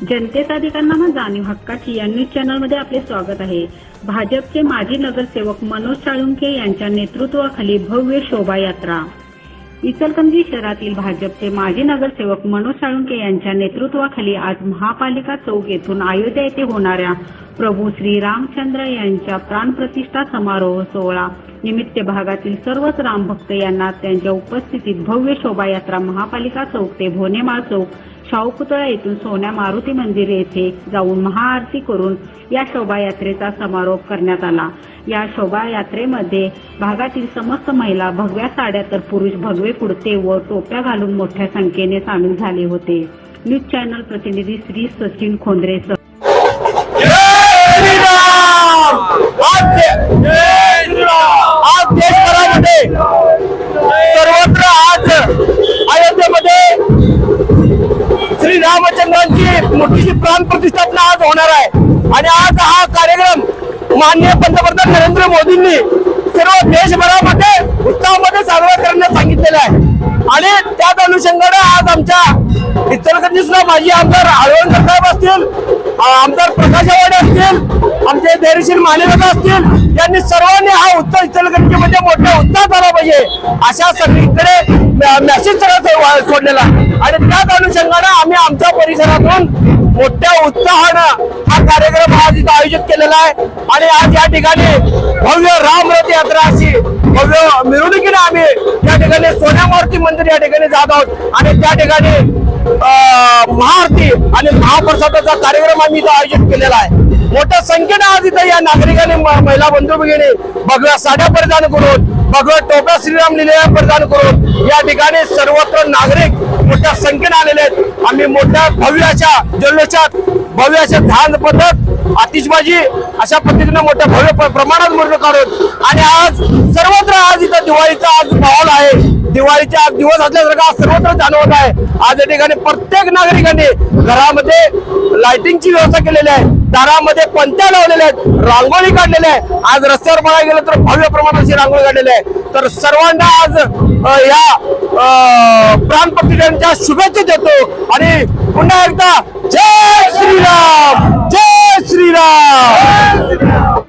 जनतेचा अधिकारांना जाणीव हक्काची या न्यूज चॅनलमध्ये आपले स्वागत आहे. भाजपचे माजी नगरसेवक मनोज साळुंके यांच्या नेतृत्वाखाली भव्य शोभायात्रा. इचलकरंजी शहरातील भाजपचे माजी नगरसेवक मनोज साळुंके यांच्या नेतृत्वाखाली आज महापालिका चौक येथून अयोध्या येथे होणाऱ्या प्रभू श्री रामचंद्र यांच्या प्राणप्रतिष्ठा समारोह सोहळा निमित्त भागातील सर्वच रामभक्त यांना त्यांच्या उपस्थितीत भव्य शोभायात्रा महापालिका चौक ते भोनेमाळ चौक शाहू पुतळा येथून सोन्या मारुती मंदिर येथे जाऊन महाआरती करून या शोभायात्रेचा समारोप करण्यात आला. या शोभायात्रेमध्ये भागातील समस्त महिला भगव्या साड्या तर पुरुष भगवे कुडते व टोप्या घालून मोठ्या संख्येने सामील झाले होते. न्यूज चॅनल प्रतिनिधी श्री सचिन खोंद्रे एक मोठीशी प्राण प्रतिष्ठापना आज होणार आहे. आणि आज हा कार्यक्रम माननीय पंतप्रधान नरेंद्र मोदींनी सर्व देशभरामध्ये उत्सवामध्ये साजरा करण्यास सांगितलेलं आहे. आणि त्याच अनुषंगाने आज आमच्या इचलकरंजी सुद्धा माजी आमदार आळवणकर साहेब असतील आमदार प्रकाश आवाडे असतील आमचे धैर्यशील मान्यता असतील यांनी सर्वांनी हा उत्सव इचलकरंजीमध्ये मोठ्या उत्साह झाला पाहिजे. अशा सगळीकडे मेसेज सगळं सोडलेला. आणि त्याच अनुषंगानं आम्ही आमच्या परिसरातून मोठ्या उत्साहानं हा कार्यक्रम आज इथं आयोजित केलेला आहे. आणि आज या ठिकाणी भव्य रामरथ यात्रा अशी भव्य मिरवणुकीने आम्ही या ठिकाणी सोन्यामारुती मंदिर या ठिकाणी जात आहोत. आणि त्या ठिकाणी महाआरती आणि महाप्रसादाचा कार्यक्रम आम्ही इथं आयोजित केलेला आहे. मोठ्या संख्येनं आज इथं या नागरिकांनी म- महिला बंधू भगिनी भगव्या साड्या परिधान करून भगव्या टोप्या श्रीराम लिहिलेल्या परिधान करून या ठिकाणी सर्वत्र नागरिक मोठ्या संख्येनं आलेले आहेत. आम्ही मोठ्या भव्याच्या जल्लोषात भव्याच्या धान पद्धत आतिषबाजी अशा पद्धतीनं मोठ्या भव्य प्र- प्रमाणात मोठं काढून आणि आज सर्वत्र आज इथं दिवाळीचा आज माहोल आहे. दिवाळीचे आज दिवस असल्यासारखं आज सर्वत्र जाणवत आहे. आज या ठिकाणी प्रत्येक नागरिकांनी घरामध्ये लाइटिंगची व्यवस्था केलेली आहे. दारामध्ये पंत्या लावलेल्या आहेत. रांगोळी काढलेल्या आहे. आज रस्त्यावर बघायला गेलं तर भव्य प्रमाणात अशी रांगोळी काढलेली आहे. तर सर्वांना आज या प्राणप्रतिष्ठांच्या शुभेच्छा देतो. आणि पुन्हा एकदा जय श्रीराम! जय श्रीराम!